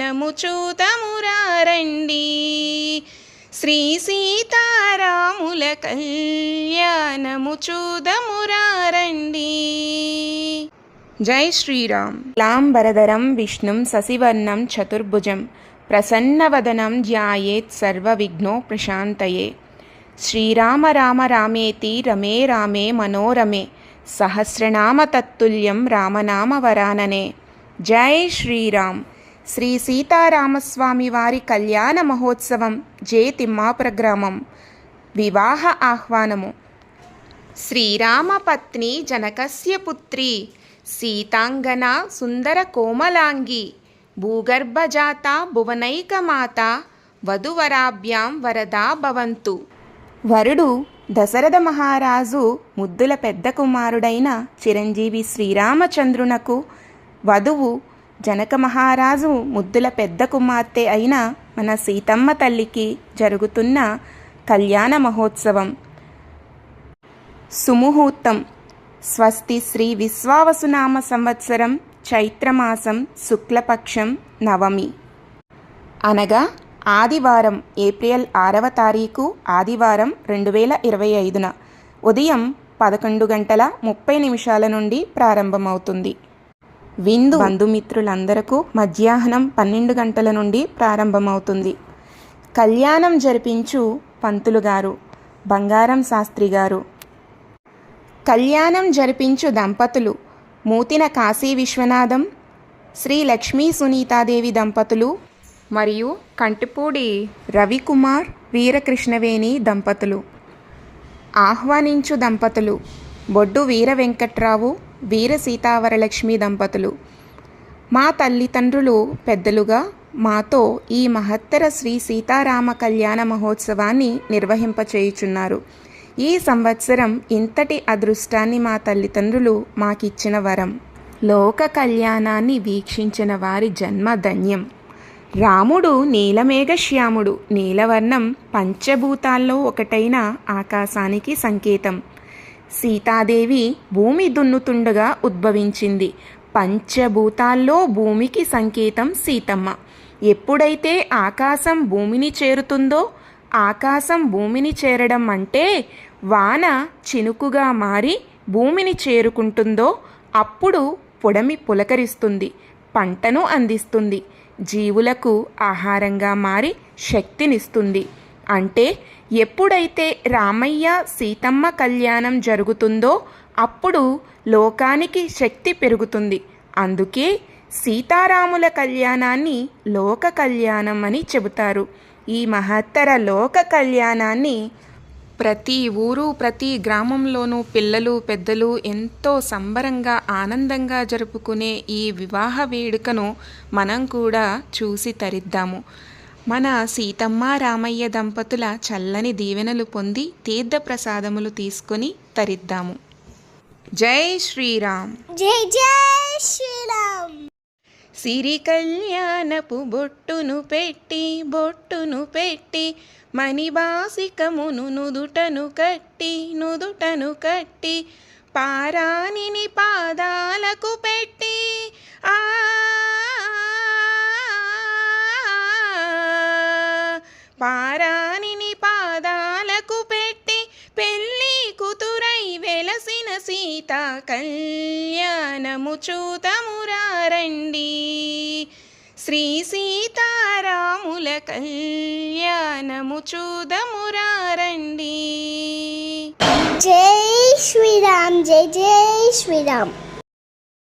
మనము చూతమురారండి. శ్రీ సీతారాముల కళ్యాణము చూదమురారండి జై శ్రీరామ్. లాంబరధరం విష్ణుం ససివర్ణం చతుర్భుజం ప్రసన్నవదనం ధ్యాయేత్ సర్వవిఘ్నో ప్రశాంతయే. శ్రీరామ రామ రామేతి రమే రామే మనోరమే సహస్రనామ తత్తుల్యం రామనామ వరాననే. జై శ్రీరామ్. శ్రీ సీతారామస్వామి వారి కళ్యాణ మహోత్సవం జే తిమ్మాపుర గ్రామం. వివాహ ఆహ్వానము. శ్రీరామపత్ని జనకస్య పుత్రి సీతాంగన సుందర కోమలాంగి భూగర్భజాత భువనైకమాత వధువరాభ్యాం వరదా భవంతు. వరుడు దశరథ మహారాజు ముద్దుల పెద్ద కుమారుడైన చిరంజీవి శ్రీరామచంద్రునకు వధువు జనక మహారాజు ముద్దుల పెద్ద కుమార్తె అయిన మన సీతమ్మ తల్లికి జరుగుతున్న కళ్యాణ మహోత్సవం. సుముహూర్తం. స్వస్తి శ్రీ విశ్వావసునామ సంవత్సరం చైత్రమాసం శుక్లపక్షం నవమి. అనగా ఆదివారం ఏప్రిల్ ఆరవ తారీఖు ఆదివారం రెండు వేల ఇరవై ఐదున. ఉదయం పదకొండు గంటల ముప్పై నిమిషాల నుండి ప్రారంభమవుతుంది. విందు బంధుమిత్రులందరకు మధ్యాహ్నం పన్నెండు గంటల నుండి ప్రారంభమవుతుంది. కళ్యాణం జరిపించు పంతులు గారు బంగారం శాస్త్రి గారు. కళ్యాణం జరిపించు దంపతులు మూతిన కాశీ విశ్వనాథం శ్రీ లక్ష్మీ సునీతాదేవి దంపతులు మరియు కంటిపూడి రవికుమార్ వీరకృష్ణవేణి దంపతులు. ఆహ్వానించు దంపతులు బొడ్డు వీర వెంకట్రావు వీర సీతావరలక్ష్మి దంపతులు. మా తల్లిదండ్రులు పెద్దలుగా మాతో ఈ మహత్తర శ్రీ సీతారామ కళ్యాణ మహోత్సవాన్ని నిర్వహింపచేయుచున్నారు. ఈ సంవత్సరం ఇంతటి అదృష్టాన్ని మా తల్లిదండ్రులు మాకిచ్చిన వరం. లోక కళ్యాణాన్ని వీక్షించిన వారి జన్మ ధన్యం. రాముడు నీలమేఘశ్యాముడు నీలవర్ణం పంచభూతాల్లో ఒకటైన ఆకాశానికి సంకేతం. సీతాదేవి భూమి దున్నుతుండగా ఉద్భవించింది. పంచభూతాల్లో భూమికి సంకేతం సీతమ్మ. ఎప్పుడైతే ఆకాశం భూమిని చేరుతుందో ఆకాశం భూమిని చేరడం అంటే వాన చినుకుగా మారి భూమిని చేరుకుంటుందో అప్పుడు పొడమి పులకరిస్తుంది పంటను అందిస్తుంది. జీవులకు ఆహారంగా మారి శక్తినిస్తుంది. అంటే ఎప్పుడైతే రామయ్య సీతమ్మ కళ్యాణం జరుగుతుందో అప్పుడు లోకానికి శక్తి పెరుగుతుంది. అందుకే సీతారాముల కళ్యాణాన్ని లోక కళ్యాణం అని చెబుతారు. ఈ మహత్తర లోక కళ్యాణాన్ని ప్రతి ఊరు ప్రతి గ్రామంలోనూ పిల్లలు పెద్దలు ఎంతో సంబరంగా ఆనందంగా జరుపుకునే ఈ వివాహ వేడుకను మనం కూడా చూసి తరిద్దాము. మన సీతమ్మ రామయ్య దంపతుల చల్లని దీవెనలు పొంది తీర్థ ప్రసాదములు తీసుకొని తరిద్దాము. జై శ్రీరామ్. జై జై శ్రీరామ్. సిరి కళ్యాణపు బొట్టును పెట్టి బొట్టును పెట్టి మణివాసికమును నుదుటను కట్టి నుదుటను కట్టి పారాణిని పాదాలకు పెట్టి సీత కళ్యాణము చూతమురారండి శ్రీ సీతారాముల కళ్యాణము చూదమురారండి జై శ్రీరామ్ జై జై శ్రీరామ్.